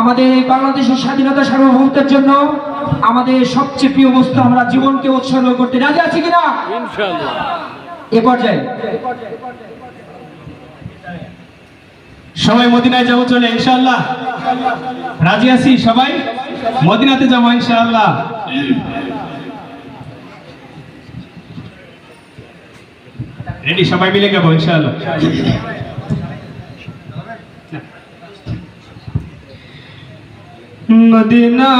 আমাদের এই বাংলাদেশের স্বাধীনতা সার্বভৌমত্বের জন্য আমাদের সবচেয়ে প্রিয় বস্তু আমরা জীবনকে উৎসর্গ করতে রাজি আছি কিনা? এ পর্যায়ে। সবাই মদিনায় যাব চলে ইনশাআল্লাহ। রাজি আছি সবাই? মদিনাতে যাব ইনশাআল্লাহ। রেডি সবাই মিলে যাব ইনশাআল্লাহ। মদিনা।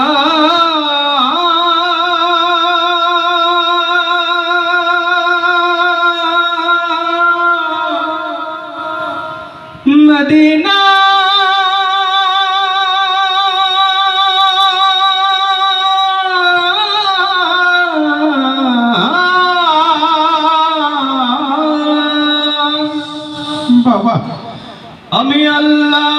মদিনা। বাবা আমি আল্লাহ।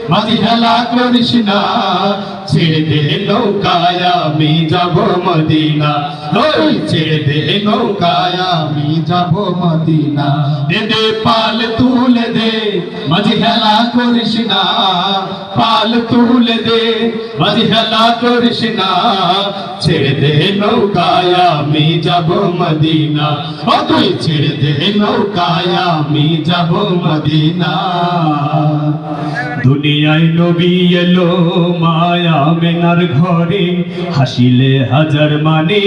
মাঝি হেলা করিস না ছেড়ে দে নৌকায় আমি যাব মদিনা। ওই ছেড়ে দে নৌকায় আমি যাব মদিনা। দে দে পাল তুলে দে মাঝি হেলা করিস না পাল তুলে দে মাঝি হেলা করিস না ছেড়ে দে নৌকায় আমি যাব মদিনা। ও তুই ছেড়ে দে নৌকায় আমি যাব মদিনা। দুনিয়ায় নবী এলো মায়া মেনার ঘরে। হাসিলে হাজার মানে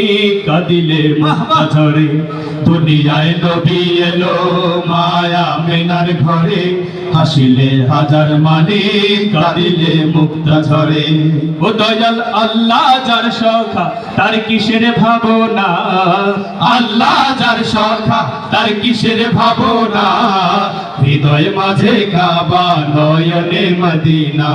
কাঁদিলে মাথা ঝরে দুনিয়ায় নবী এলো মায়া মেনার ঘরে। হাসিলে হাজার মানে কাঁদিলে মুক্তা ঝরে ও দয়াল আল্লাহ যার সখা, তার কিসের ভাবনা? আল্লাহ যার সখা, তার কিসের ভাবনা? হৃদয় মাঝে কাবা নয়নে মদিনা।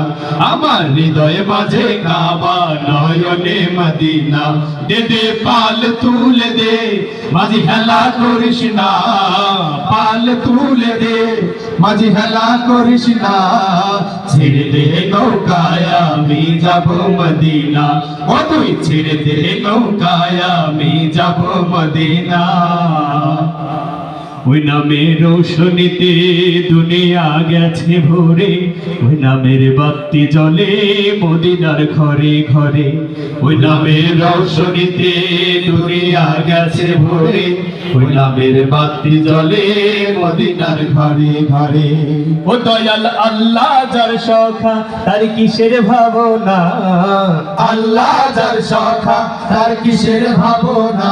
আমার হৃদয় মাঝে কাবা নয়নে মদিনা। দে দে, পাল তুলে দে, মাঝি হেলা করিস না। পাল তুলে দে, মাঝি হেলা করিস না। ছেড়ে দে নৌকায় আমি যাব মদিনা। ও তুই ছেড়ে দে নৌকায় আমি যাব মদিনা। ওই নামের রোশনীতে দুনিয়া গেছে ভরে, ওই নামের বাতি জ্বলে মদিনার ঘরে ঘরে। ওই নামের রোশনীতে দুনিয়া গেছে ভরে, ওই নামের বাতি জ্বলে মদিনার ঘরে ঘরে। ও দয়াল আল্লাহ যার সখা, তার কিসের ভাবনা? আল্লাহ যার সখা, তার কিসের ভাবনা?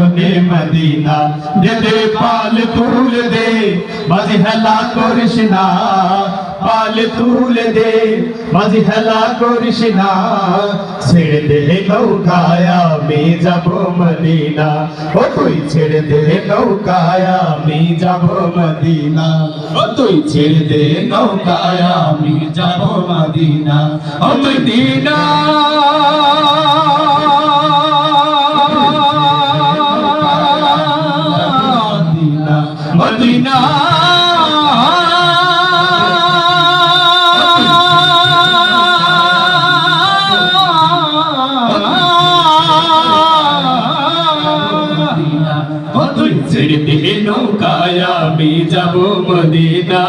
নয়নে মদিনা। দে পাল তুল দে মাঝে হেলা করিস না। পাল তুল দে মাঝে হেলা করিস না। ছেড়ে দে নৌকায় আমি যাব মদিনা। ও তুই ছেড়ে দে নৌকায় আমি যাব মদিনা। ও তুই ছেড়ে দে নৌকায় আমি যাব মদিনা। ও মদিনা মদিনা ও তুই ছেড়ে দে নৌকায় আমি যাব মদিনা।